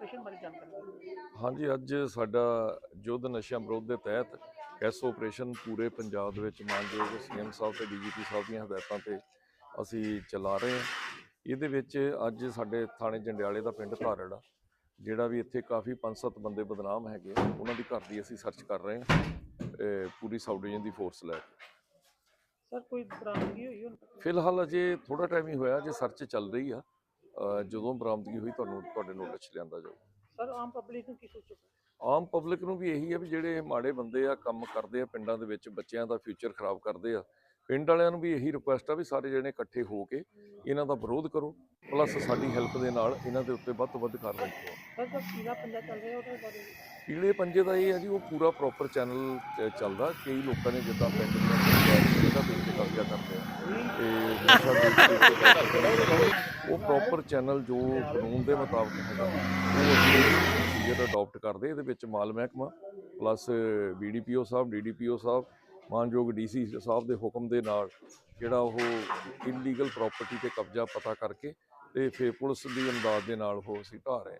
Operation ਬਾਰੇ ਜਾਣਕਾਰੀ ਦਿਓ। ਹਾਂਜੀ ਅੱਜ ਸਾਡਾ ਯੁੱਧ ਨਸ਼ਿਆਂ ਵਿਰੋਧ ਦੇ ਤਹਿਤ ਐਸ ਆਪਰੇਸ਼ਨ ਪੂਰੇ ਪੰਜਾਬ ਦੇ ਵਿੱਚ ਮਾਨਯੋਗ ਸੀਐਮ ਸਾਹਿਬ ਤੇ ਡੀਜੀਪੀ ਸਾਹਿਬ ਦੀਆਂ ਹਦਾਇਤਾਂ ਤੇ ਅਸੀਂ ਚਲਾ ਰਹੇ ਹਾਂ। ਇਹਦੇ ਵਿੱਚ ਅੱਜ ਸਾਡੇ ਥਾਣੇ ਜੰਡਿਆਲੇ ਦਾ ਪਿੰਡ ਧਾਰੜ ਆ ਜਿਹੜਾ ਵੀ ਇੱਥੇ ਕਾਫੀ ਪੰਜ ਸੱਤ ਬੰਦੇ ਬਦਨਾਮ ਹੈਗੇ ਉਹਨਾਂ ਦੀ ਘਰ ਦੀ ਅਸੀਂ ਸਰਚ ਕਰ ਰਹੇ ਹਾਂ ਪੂਰੀ ਸਾਊਥ ਡਿਵੀਜ਼ਨ ਦੀ ਫੋਰਸ ਲੈ ਕੇ। ਸਰ ਕੋਈ ਬਰਾਮਦਗੀ ਹੋਈ ਫਿਲਹਾਲ ਅਜੇ ਥੋੜਾ ਟਾਈਮ ਹੀ ਹੋਇਆ ਜੇ ਸਰਚ ਚੱਲ ਰਹੀ ਆ। ਜਦੋਂ ਬਰਾਮਦਗੀ ਹੋਈ ਤੁਹਾਨੂੰ ਤੁਹਾਡੇ ਨੋਟਿਸ 'ਚ ਲਿਆਂਦਾ ਜਾਊ। ਸਰ ਆਮ ਪਬਲਿਕ ਨੂੰ ਕੀ ਸੋਚੋ? ਆਮ ਪਬਲਿਕ ਨੂੰ ਵੀ ਇਹੀ ਹੈ ਵੀ ਜਿਹੜੇ ਮਾੜੇ ਬੰਦੇ ਆ ਕੰਮ ਕਰਦੇ ਆ ਪਿੰਡਾਂ ਦੇ ਵਿੱਚ ਬੱਚਿਆਂ ਦਾ ਫਿਊਚਰ ਖਰਾਬ ਕਰਦੇ ਆ ਪਿੰਡ ਵਾਲਿਆਂ ਨੂੰ ਵੀ ਇਹੀ ਰਿਕੁਐਸਟ ਆ ਵੀ ਸਾਰੇ ਜਣੇ ਇਕੱਠੇ ਹੋ ਕੇ ਇਹਨਾਂ ਦਾ ਵਿਰੋਧ ਕਰੋ ਪਲੱਸ ਸਾਡੀ ਹੈਲਪ ਦੇ ਨਾਲ ਇਹਨਾਂ ਦੇ ਉੱਤੇ ਵੱਧ ਤੋਂ ਵੱਧ ਕਾਰਵਾਈ ਕਰੋ। ਜੋ ਪੀਲਾ ਪੰਜਾ ਚੱਲ ਰਿਹਾ ਉਹਦੇ ਬਾਰੇ। ਪੀਲੇ ਪੰਜੇ ਦਾ ਇਹ ਹੈ ਜੀ ਉਹ ਪੂਰਾ ਪ੍ਰੋਪਰ ਚੈਨਲ ਚੱਲਦਾ ਕਈ ਲੋਕਾਂ ਨੇ ਜਿੱਦਾਂ ਪਿੰਡ ਦੀਆਂ ਪੰਚਾਇਤ ਇਹਦਾ ਦੇ ਉੱਤੇ ਕਬਜ਼ਾ ਕਰਦੇ ਆ ਤੇ ਉਹ ਪ੍ਰੋਪਰ ਚੈਨਲ ਜੋ ਕਾਨੂੰਨ ਦੇ ਮੁਤਾਬਕ ਹੈਗਾ ਉਹ ਅਸੀਂ ਪ੍ਰੋਸੀਜਰ ਅਡਾਪਟ ਕਰਦੇ ਇਹਦੇ ਵਿੱਚ ਮਾਲ ਮਹਿਕਮਾ ਪਲੱਸ ਬੀਡੀਪੀਓ ਸਾਹਿਬ ਡੀਡੀਪੀਓ ਸਾਹਿਬ ਮਾਨਯੋਗ ਡੀਸੀ ਸਾਹਿਬ ਦੇ ਹੁਕਮ ਦੇ ਨਾਲ ਜਿਹੜਾ ਉਹ ਇਲੀਗਲ ਪ੍ਰਾਪਰਟੀ ਤੇ ਕਬਜ਼ਾ ਪਤਾ ਕਰਕੇ ਤੇ ਫਿਰ ਪੁਲਿਸ ਦੀ ਇਮਦਾਦ ਦੇ ਨਾਲ ਉਹ ਅਸੀਂ ਢਾਹ ਰਹੇ